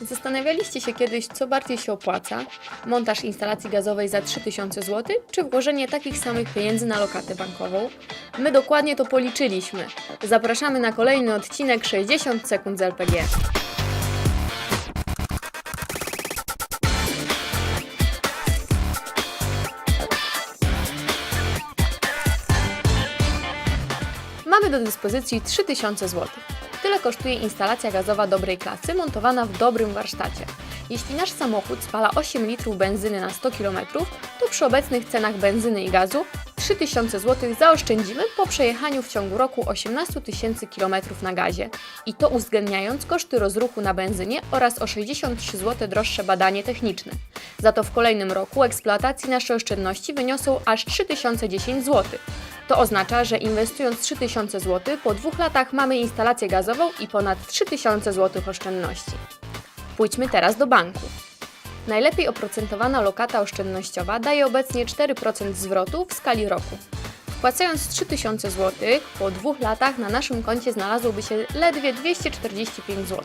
Zastanawialiście się kiedyś, co bardziej się opłaca? Montaż instalacji gazowej za 3000 zł, czy włożenie takich samych pieniędzy na lokatę bankową? My dokładnie to policzyliśmy. Zapraszamy na kolejny odcinek 60 sekund z LPG. Mamy do dyspozycji 3000 zł. Tyle kosztuje instalacja gazowa dobrej klasy montowana w dobrym warsztacie. Jeśli nasz samochód spala 8 litrów benzyny na 100 km, to przy obecnych cenach benzyny i gazu 3000 zł zaoszczędzimy po przejechaniu w ciągu roku 18 tysięcy km na gazie. I to uwzględniając koszty rozruchu na benzynie oraz o 63 zł droższe badanie techniczne. Za to w kolejnym roku eksploatacji nasze oszczędności wyniosą aż 3010 zł. To oznacza, że inwestując 3000 zł, po dwóch latach mamy instalację gazową i ponad 3000 zł oszczędności. Pójdźmy teraz do banku. Najlepiej oprocentowana lokata oszczędnościowa daje obecnie 4% zwrotu w skali roku. Wpłacając 3000 zł, po dwóch latach na naszym koncie znalazłoby się ledwie 245 zł.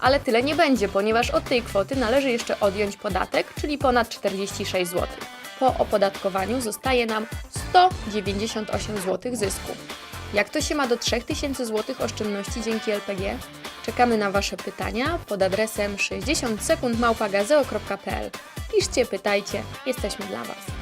Ale tyle nie będzie, ponieważ od tej kwoty należy jeszcze odjąć podatek, czyli ponad 46 zł. Po opodatkowaniu zostaje nam 198 zł zysku. Jak to się ma do 3000 zł oszczędności dzięki LPG? Czekamy na Wasze pytania pod adresem 60 sekund Piszcie, pytajcie, jesteśmy dla Was.